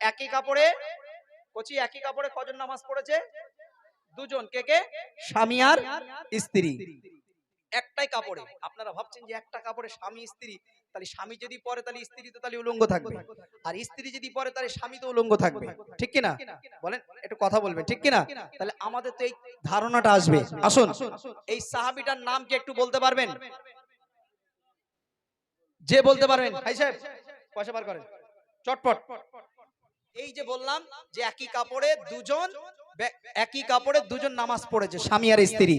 একই কাপড়ে, কচি একই কাপড়ে কজন নামাজ পড়েছে? দুজন। কে কে? স্বামী আর স্ত্রী। একটাই কাপড়ে। আপনারা ভাবছেন যে একটা কাপড়ে স্বামী, স্ত্রী। তাহলে স্বামী যদি পরে, তাহলে স্ত্রী তো তাহলে উলঙ্গ থাকবে। আর স্ত্রী যদি পরে, তাহলে স্বামী তো উলঙ্গ থাকবে। ঠিক কিনা? বলেন, একটু কথা বলবেন। ঠিক কিনা? তাহলে আমাদের তো এই ধারণাটা আসবে। আসুন। এই সাহাবিটার নাম কি একটু বলতে পারবেন? যে বলতে পারবেন। ভাই সাহেব, পয়সা বার করেন। চটপট। এই যে বললাম যে একই কাপড়ে দুজন একই কাপড়ে দুজন নামাজ পড়েছে, স্বামী আর স্ত্রী।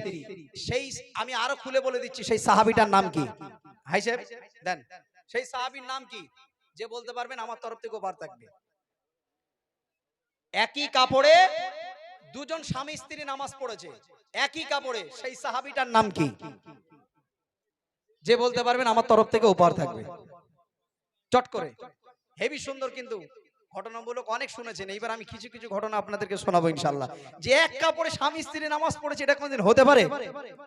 সেই আমি আরও খুলে বলে দিচ্ছি, সেই সাহাবিটার নাম কি? হাই সাহেব, দেন। সেই সাহাবির নাম কি? যে বলতে পারবেন আমার তরফ থেকে বার থাকবে। একই কাপড়ে দুজন স্বামী স্ত্রী নামাজ পড়েছে, একই কাপড়ে, সেই সাহাবিটার নাম কি? যে বলতে পারবেন আমার তরফ থেকে উপহার থাকবে। চট করে, হেভি সুন্দর কিন্তু ঘটনামূলক অনেক শুনেছেন। এইবার আমি কিছু কিছু ঘটনা আপনাদেরকে শোনাবো ইনশাল্লাহ যে এক কাপড়ে স্বামী স্ত্রী নামাজ পড়েছে, এটা কোনদিন হতে পারে?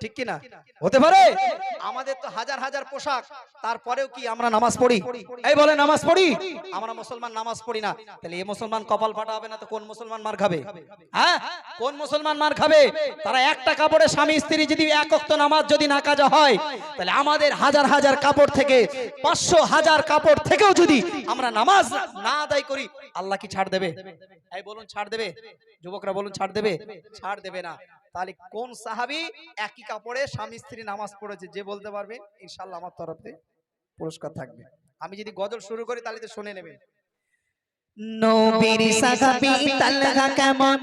ঠিক কি না হতে পারে? আমাদের তো হাজার হাজার পোশাক, তারপরেও কি আমরা নামাজ পড়ি? এই বলে নামাজ পড়ি? আমরা মুসলমান নামাজ পড়ি না। তাহলে এই মুসলমান কপাল ফাটা হবে না তো কোন মুসলমান মার খাবে? হ্যাঁ? কোন মুসলমান মার খাবে? তারা একটা কাপড়ে স্বামী স্ত্রী যদি এক অক্ত নামাজ যদি না কাজা হয়, তাহলে আমাদের হাজার হাজার কাপড় থেকে, পাঁচশো, হাজার কাপড় থেকেও যদি আমরা নামাজ না আদায় করি আল্লাহ কি ছাড় দেবে? এই বলুন ছাড় দেবে? যুবকরা বলুন ছাড় দেবে? ছাড় দেবে না। তাহলে কোন সাহাবি একই কাপড়ে স্বামী স্ত্রী নামাজ পড়েছে? যে বলতে পারবে ইনশাল্লাহ আমার তরফে পুরস্কার থাকবে। আমি যদি গজল শুরু করি, তাহলে তো শুনে নেবে নবীর সাহাবী তালহা কেমন?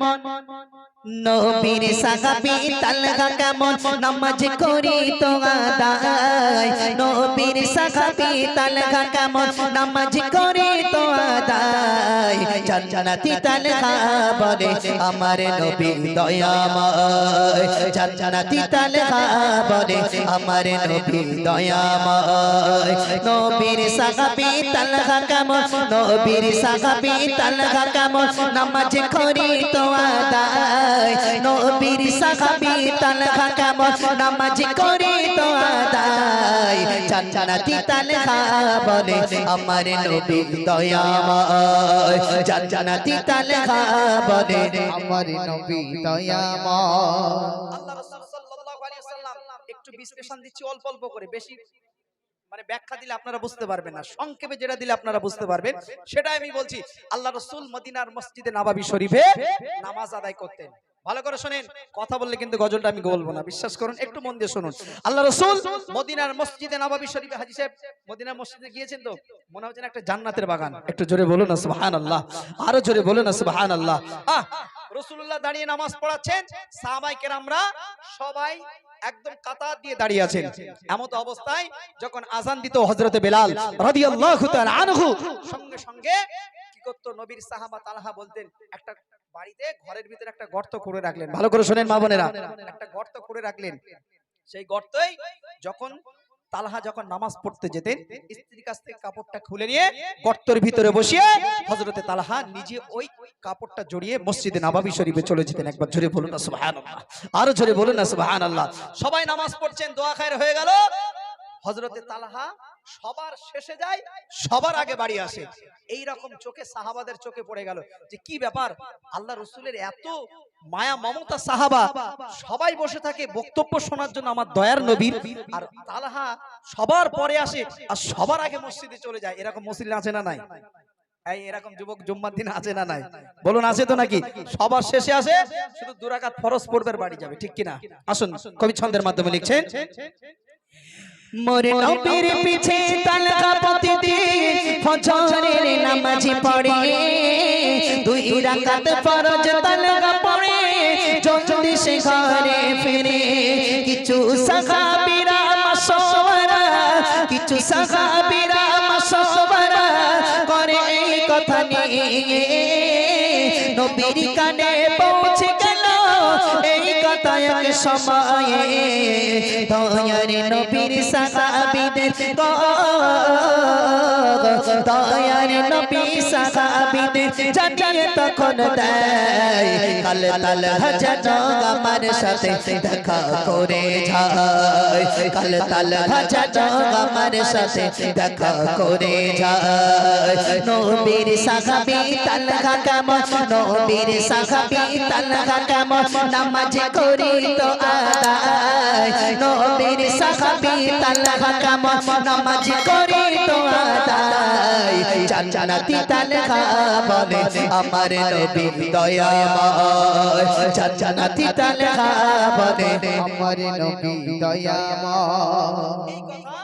নবীর সাহাবী তালহা কেমন নামাজ করি তো আদায়। নবীর সাহাবী তালহা কেমন নামাজ করি তো আদায়। জান্নাতি তালহা বলে আমার নবী দয়াময়। জান্নাতি তালহা বলে আমার নবী দয়াময়। নবীর সাহাবী তালহা কেমন নবীর সাহাবী তালহা কেমন নামাজ করি তো আদায় নবীর সাহাবী তালহা কেমন নামাজ করি তো আদায়। জান্নাতি তালহা বলে আমার নবী দয়াময়। জান্নাতি তালহা বলে আমার নবী দয়াময়। আল্লাহ রাসূল সাল্লাল্লাহু আলাইহি ওয়াসাল্লাম একটু বিশ্লেষণ দিচ্ছি, অল্প অল্প করে, বেশি মানে ব্যাখ্যা দিলে আপনারা বুঝতে পারবেন না। সংক্ষেপে যেটা দিলে আপনারা বুঝতে পারবেন সেটাই আমি বলছি আল্লাহ রসুল মদিনার মসজিদে নবাবী শরীফে নামাজ আদায় করতেন। ভালো করে শোনেন কথা বললে কিন্তু গজলটা আমি বলব না। বিশ্বাস করুন একটু মন দিয়ে শুনুন। আল্লাহ রসুল মদিনার মসজিদে নবাবী শরীফে হাজি সাহেব মদিনার মসজিদে গিয়েছেন তো? মনে হচ্ছে একটা জান্নাতের বাগান। একটু জোরে বলুন না সুবহান আল্লাহ আরও জোরে বলুন না সুবহান আল্লাহ আহ রসুল্লাহ দাঁড়িয়ে নামাজ পড়াচ্ছেন। সাহাবাই কেরামরা সবাই একদম কাতার দিয়ে দাঁড়িয়ে আছেন। এমত অবস্থায় যখন আজান দিত হজরত বেলাল রাদিয়াল্লাহু তাআলা আনহু। সঙ্গে সঙ্গে কি করত নবীর সাহাবা তালহা বলতেন একটা বাড়িতে ঘরের ভিতরে একটা গর্ত করে রাখলেন। ভালো করে শোনেন মা বোনেরা। একটা গর্ত করে রাখলেন। সেই গর্তই যখন তালহা যখন নামাজ পড়তে যেতেন স্ত্রীর কাছ থেকে কাপড়টা খুলে নিয়ে গর্তের ভিতরে বসিয়ে হজরতে তালহা নিজে ওই কাপড়টা জড়িয়ে মসজিদে নাবাবি শরীফে চলে যেতেন একবার। জোরে বলুন না সুবাহ আরও জোরে বলুন না সুবাহ সবাই নামাজ পড়ছেন দোয়া খায়ের হয়ে গেল। হযরতে তালহা সবার শেষে যায় সবার আগে বাড়ি আসে। এই রকম চোখে সাহাবাদের চোখে পড়ে গেল যে কি ব্যাপার? আল্লাহ রসুলের এত মায়া মমতা সাহাবা সবাই বসে থাকে বক্তব্য শোনার জন্য আমার দয়ার নবীর। আর তালহা সবার পরে আসে আর সবার আগে মসজিদে চলে যায়। এরকম মসজিদ আছে না নাই? এই এরকম যুবক জুম্মার দিন আছে না নাই? বলুন আছে তো নাকি? সবার শেষে আসে শুধু দুরাকাত ফরজ পড়বে বাড়ি যাবে ঠিক কিনা? আসুন কবি ছন্দের মাধ্যমে লিখছেন মোরে নবীর পিছে তালকা প্রতিদিন ফজরের নামাজ পড়ে। দুই রাকাত ফরজ তালকা পড়ে। জলদি সে ঘরে ফিরে। কিছু সাহাবীরা মাসওয়ারা কিছু সাহাবীরা মাসওয়ারা করে এই কথা নিয়ে। নবীর কানে পৌঁছে কথা বাতায়ক সময়ে দয়ার নবীর সাহাবিদের দয়ার নবী সাহাবিদের জানিয়ে তখন দেয়, কাল তাল হাজার আমার সাথে দেখা করে যায়। কাল তাল হাজার আমার সাথে দেখা করে যায়। নবীর সাহাবি তালহা কেমন? নবীর সাহাবি তালহা কেমন? নামাজ করি তো আদায়। নবীর সাহাবি তালহা কাম নামাজ করিত জান্নাতি তালহা বলে আমার নবী দয়াময়। জান্নাতি তালহা বলে আমার নবী দয়াময়। এই কথা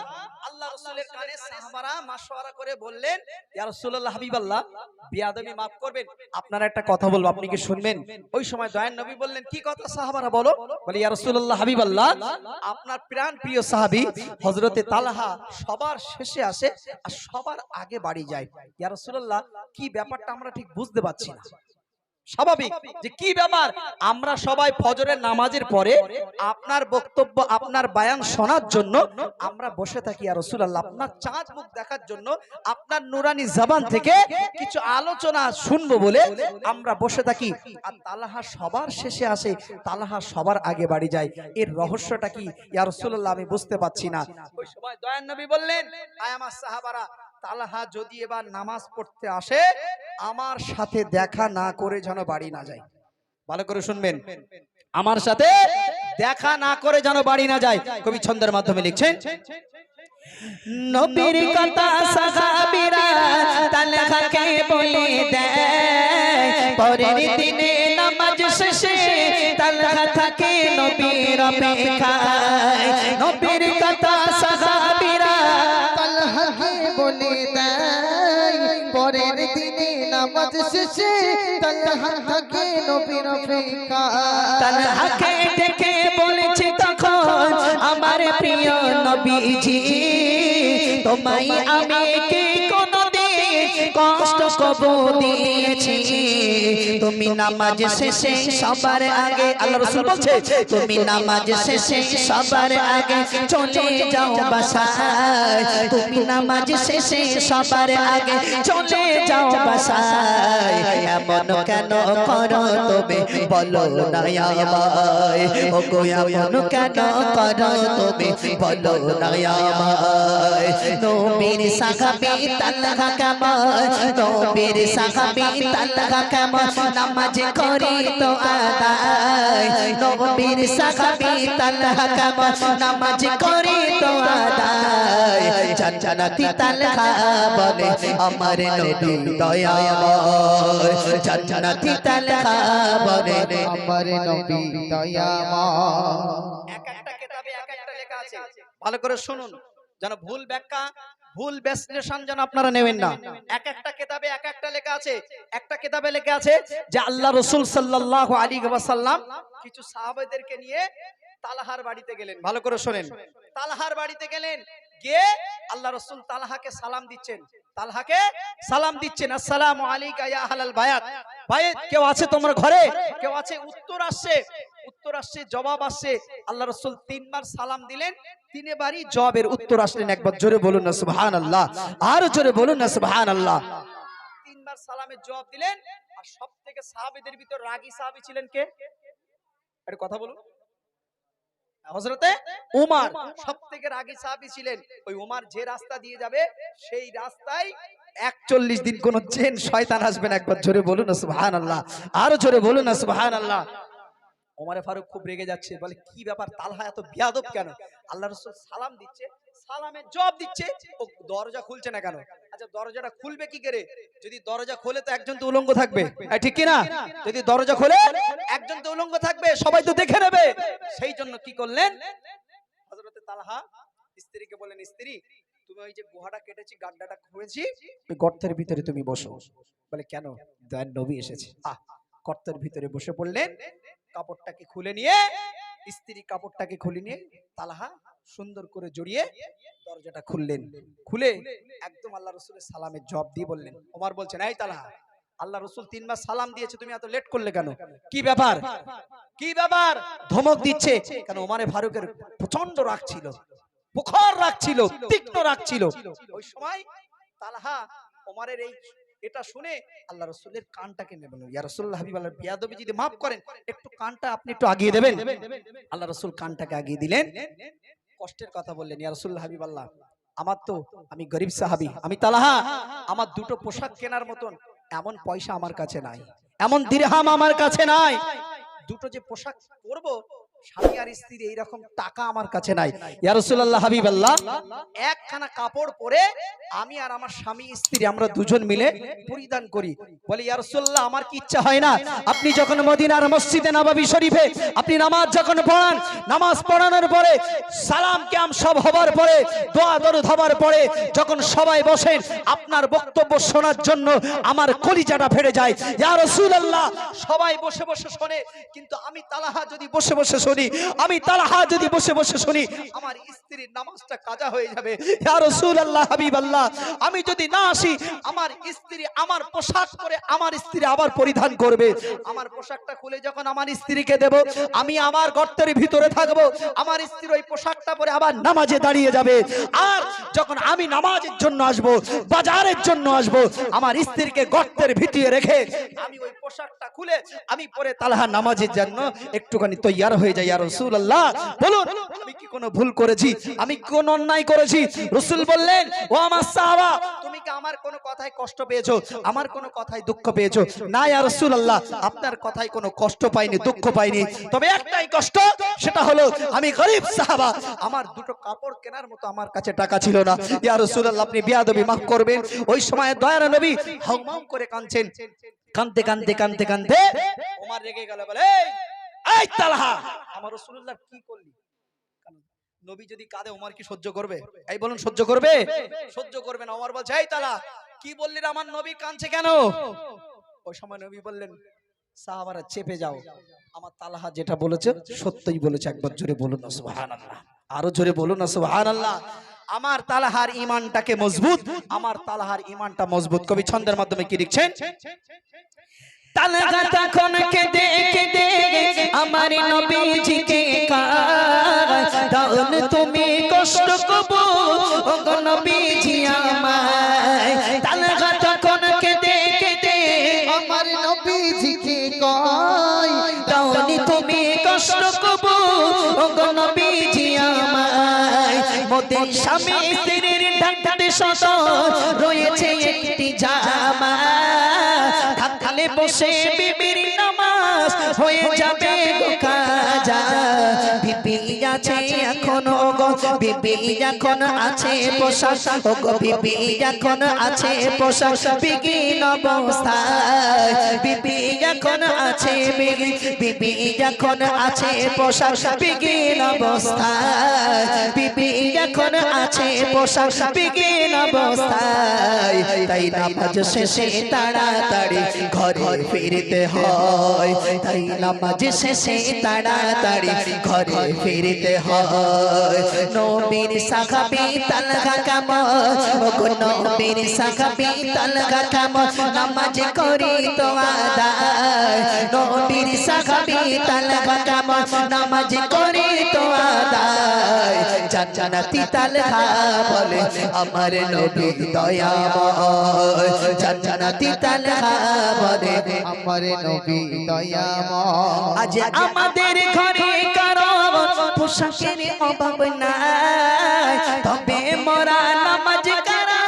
কানে সাহাবারা মাশওয়ারা করে বললেন, ইয়া রাসূলুল্লাহ, হাবিবাল্লাহ, বিয়াদবি maaf করবেন। আপনারা একটা কথা বলব, আপনি কি শুনবেন? ওই সময় দয়ান নবী বললেন, কি কথা সাহাবারা বলো? বলে, ইয়া রাসূলুল্লাহ, হাবিবাল্লাহ, আপনার প্রাণ প্রিয় সাহাবী হযরতে তালহা সবার শেষে আসে আর সবার আগে বাড়ি যায়। ইয়া রাসূলুল্লাহ, কি ব্যাপারটা আমরা ঠিক বুঝতে পারছি না। স্বাভাবিক যে কি ব্যাপার? আমরা সবাই ফজরের নামাজের পরে আপনার বক্তব্য, আপনার বায়ান শোনার জন্য আমরা বসে থাকি। আর রসুলাল্লাহ, আপনার চাঁদ মুখ দেখার জন্য আপনার নুরানি জবান থেকে কিছু আলোচনা শুনব বলে আমরা বসে থাকি। আর তালাহা সবার শেষে আসে, তালাহা সবার আগে বাড়ি যায়। এর রহস্যটা কি? ইয়া রসুল্লাহ আমি বুঝতে পারছি না। ওই সময় দয়ান নবী বললেন, আয় সাহাবারা তালাহা যদি এবার নামাজ পড়তে আসে, আমার সাথে দেখা না করে যেন বাড়ি না যায়। ভালো করে শুনবেন। আমার সাথে দেখা না করে যেন বাড়ি না যায়। কবি ছন্দের মাধ্যমে লিখছেন, নবীর কথা সাহাবীরা তালহাকে বলে দেয়, পরের দিনে নামাজ শেষে তালহা থাকে নবীর অপেক্ষায়। নবীর কথা সাহাবীরা নামাজ তনহা থাকে নবীর অপেক্ষা। তালহাকে দেখে বলেছে তখন, আমার প্রিয় নবীজি, তোমায় আমি কি কব দিয়েছি। তুমি নামাজ শেষে সবার আগে আল্লাহ রাসূল বলছে, তুমি নামাজ শেষে সবার আগে চলে যাও বাসায়। তুমি নামাজ শেষে সবার আগে চলে যাও বাসায়। এমন কেন করো তুমি? বলো না আমায়। ও গো এমন কেন করো তুমি? বলো না আমায়। নবীর সাহাবী তালহা কেমন নবীর সাহাবী তালহা কেমন নামাজ করি তো আদায়। নবীর সাহাবী তালহা কেমন নামাজ করি তো আদায়। জান্নাতি তালহা বলে আমার নবী দয়াময় জান্নাতি তালহা বলে আমার নবী দয়াময় এক একটা কিতাবে এক একটা লেখা আছে। ভালো করে শুনুন। যেন ভুল ব্যাখ্যা ভুল বিশ্লেষণ যেন আপনারা নেবেন না। এক একটা কিতাবে এক একটা লেখা আছে। একটা কিতাবে লেখা আছে যে আল্লাহ রসুল সাল্লাল্লাহু আলাইহি ওয়াসাল্লাম কিছু সাহাবাদেরকে নিয়ে তালহার বাড়িতে গেলেন। ভালো করে শোনেন। তালহার বাড়িতে গেলেন, গিয়ে আল্লাহ রসুল তালহাকে সালাম দিচ্ছেন। তালহাকে সালাম দিচ্ছেন। আসসালামু আলাইকা ইয়া আহলাল বায়াত। ভাই কেউ আছে তোমার ঘরে? কেউ আছে? উত্তর আসছে। উত্তর আসছে, জবাব আসছে। আল্লাহ রসুল তিনবার সালাম দিলেন, তিনবারই জবাবের উত্তর আসলেন। একবার জোরে বলুন না সুবহান আল্লাহ আরও জোরে বলুন না সুবহান আল্লাহ তিনবার সালামের জবাব দিলেন, আর সব থেকে সাহাবিদের ভিতর রাগী সাহাবি ছিলেন কে? একটা কথা বলুন। একচল্লিশ দিন কোন চেন শয়তান আসবে না। একবার জোরে বলুন সুবহান আল্লাহ আরও জোরে বলুন সুবহান আল্লাহ ওমারে ফারুক খুব রেগে যাচ্ছে, বলে, কি ব্যাপার, তালহা এত বিয়াদব কেন? আল্লাহ রসুল সালাম দিচ্ছে সালামের জবাব দিচ্ছে, ও দরজা খুলছে না কেন? আচ্ছা দরজাটা খুলবে কি করে? যদি দরজা খোলে তো একজন তো উলঙ্গ থাকবে। ঠিক কিনা? যদি দরজা খোলে, একজন তো উলঙ্গ থাকবে, সবাই তো দেখে নেবে। সেই জন্য কি করলেন? হযরতে তালহা স্ত্রীকে বলেন স্ত্রী, তুমি ওই যে গুহাটা কেটেছি, গাড্ডাটা খুঁড়েছি গর্তের ভিতরে তুমি বসো। বলে, কেন? দয়ার নবী এসেছে। আহ, গর্তের ভিতরে বসে পড়লেন। কাপড়টাকে খুলে নিয়ে, স্ত্রী কাপড়টাকে খুলে নিয়ে তালাহা সুন্দর করে জড়িয়ে দরজাটা খুললেন। খুলে একদম আল্লাহ রসুলের সালামের জব দিয়ে বললেন, ওমার বলছেন, এই তালাহা, আল্লাহ রসুল তিনবার সালাম দিয়েছে, তুমি এত লেট করলে কেন? কি ব্যাপার? কি ব্যাপার? ধমক দিচ্ছে? কেন ওমারে ফারুকের প্রচণ্ড রাগ ছিল প্রখর রাগ ছিল, তীক্ষ্ণ রাগ ছিল। ওই সময় তালাহা ওমারের এই এটা শুনে আল্লাহ রসুলের কানটাকে নেবেন। ইয়া রসুল্লাহ হাবিব আল্লাহ বিয়াদবি যদি মাফ করেন, একটু কানটা আপনি একটু আগিয়ে দেবেন। আল্লাহ রসুল কানটাকে আগিয়ে দিলেন। কষ্টের কথা বললেন, ইয়া রসুল্লাহ হাবিব আল্লাহ, আমার তো, আমি গরিব সাহাবি, আমি তালাহা, আমার দুটো পোশাক কেনার মতন এমন পয়সা আমার কাছে নাই, এমন দিরহাম আমার কাছে নাই। দুটো যে পোশাক পরবো স্বামী আর স্ত্রী এইরকম টাকা আমার কাছে নাই। ইয়া রাসূলুল্লাহ হাবিবাল্লাহ একখানা কাপড় পরে আমি আর আমার স্বামী স্ত্রী আমরা দুজন মিলে পরিধান করি। বলি ইয়া রাসূলুল্লাহ আমার কি ইচ্ছা হয় না? আপনি যখন মদিনার মসজিদে নববী শরীফে আপনি নামাজ যখন পড়ান নামাজ পড়ানোর পরে সালাম কিয়াম সব হবার পরে দোয়া দরুদ হবার পরে যখন সবাই বসেন আপনার বক্তব্য শোনার জন্য আমার কলিজাটা ফেড়ে যায়। ইয়া রাসূলুল্লাহ সবাই বসে বসে শোনে কিন্তু আমি তালাহা যদি বসে বসে শুনি, আমি তালাহা যদি বসে বসে শুনি, আমার স্ত্রীর নামাজটা কাজা হয়ে যাবে। ইয়া রাসূলুল্লাহ, হাবিবাল্লাহ, আমি যদি না আসি, আমার স্ত্রী আমার পোশাক পরে আমার স্ত্রী আবার পরিধান করবে। আমার পোশাকটা খুলে যখন আমার স্ত্রীকে দেব, আমি আমার গর্তের ভিতরে থাকব, আমার স্ত্রী ওই পোশাকটা পরে আবার নামাজে দাঁড়িয়ে যাবে। আর যখন আমি নামাজের জন্য আসব, বাজারের জন্য আসব, আমার স্ত্রীকে গর্তের ভিতরে রেখে আমি ওই পোশাকটা খুলে আমি পরে তালহা নামাজের জন্য একটুখানি তৈয়ার হয়ে যাই। আপনার কথায় কোনো কষ্ট পাইনি, দুঃখ পাইনি। তবে একটাই কষ্ট, সেটা হলো, আমি গরিব সাহাবা, আমার দুটো কাপড় কেনার মতো আমার কাছে টাকা ছিল না। ইয়া রাসূলুল্লাহ, আপনি বিয়াদবি মাফ করবেন। ওই সময় দয়ার নবী হাউমাউ করে কাঁদছেন। কাঁদতে কাঁদতে কাঁদতে কাঁদতে, ওমর রেগে গেল, বলে আমার কি নবী যদি কাঁদে, ওমর কি সহ্য করবে? বলুন, সহ্য করবে? সহ্য বলছে কি বললি আমার নবী? কাঁদছে কেন? ওই সময় নবী বললেন চেপে যাও। আমার তালাহা যেটা বলেছে, সত্যই বলেছে। একবার জোরে বলুন না আরও জোরে বলুন না, সুবহানাল্লাহ। আমার তালাহার ইমানটাকে মজবুত, আমার তালাহার ইমানটা মজবুত। কবি ছন্দের মাধ্যমে কি লিখছেন? তালগা তখন কেঁদে কেঁদে আমার নবীজিকে কারণ তুমি কষ্ট কবু ওগো নবীজি আমায় তালগা তখন কেঁদে কেঁদে আমার নবীজিকে কয় তুমি কষ্ট কবু ওগো নবীজি আমায় মোদের স্বামী স্ত্রীর ঢাকতে শত রয়েছে একটি জামা থাকলে বসে বিবির নামাজ হয়ে যাবে গো কাজা। বিবি আছে গো বিবি আছে পোশাক, ও গো বিবি এখন আছে পোশাক বিগিন অবস্থায় বিবি এখন আছে বিগি বিবি এখন আছে পোশাক বিগিন অবস্থায় বিবি এখন আছে পোশাক বিগিন অবস্থায় তাই নামাজ শেষে তাড়াতাড়ি ঘরে ফিরতে হয়। তাই নামাজ শেষে তাড়াতাড়ি ঘরে ফিরতে হয়। নবীর সাহাবী তালগা কাম ওগো নবীর সাহাবী তালগা কাম নামাজ করি তো আদায় নবীর সাহাবী তালগা কাম নামাজ করি তো আদায় জান্নাতি তালগা বলে আমার নবী দয়াময় জান্নাতি তালগা বলে আমার নবী দয়াময় আজ আমাদের ঘরে কারও পোশাকের অভাব নাই। তবে মোরা নামাজ কারা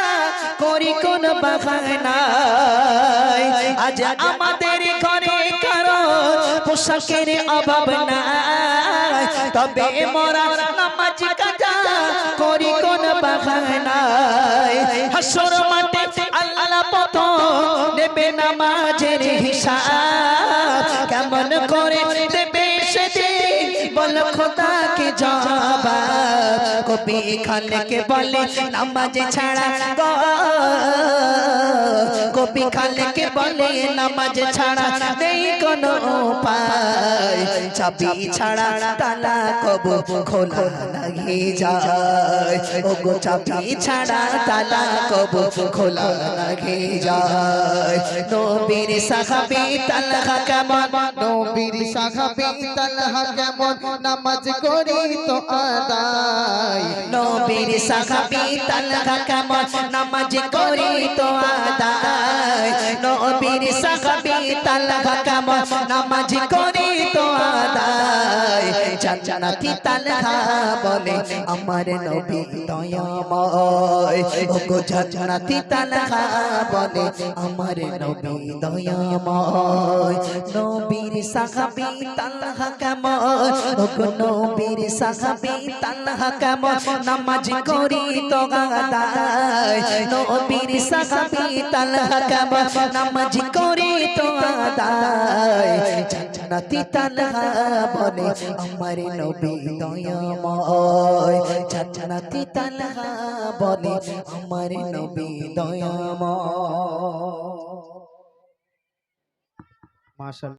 করি কোন বাহানাই আজ আমাদের ঘরে কারও পোশাকের অভাব নাই। তবে মোরা নামাজ কাজা করি কোন বাহানাই হাসর মাঠে আল্লাহ পথ নেবে নামাজের হিসাব। কেমন করে দেবে সেদিন বল খোদাকে জবাব কবি খালেকে বলে নামাজ ছাড়া গো কবি খালেকে বলে নামাজ ছাড়া নেই কোনো উপায় চাবি ছাড়া তালা কব খোলা লাগে যায় ও গো চাবি ছাড়া তালা কব খোলা লাগে যায় নবীর সাহাবী তালহা কেমন নবীর সাহাবী তালহা কেমন নামাজ করি তো আদায়। নবীর সাহাবী তালহা কেমন? নামাজ করি তো আদায়। নবীর সাহাবী তালহা কেমন? নামাজ করি তো আদায়। জান্নাতি তালহা বলে আমার নবী দয়াময়। ও গো জান্নাতি তালহা বলে আমার নবী দয়াময়। নবীর সাহাবী তালহা কেমন? নবীর সাহাবী তালহা কেমন নামাজ করি তো আদায় নবীর সাহাবী তালহা কেমন নামাজ করি তো আদায় জান্নাতি তালহা বলে আমার নবী দয়াময়। জান্নাতি তালহা বলে আমার নবী দয়াময়। মাশাআল্লাহ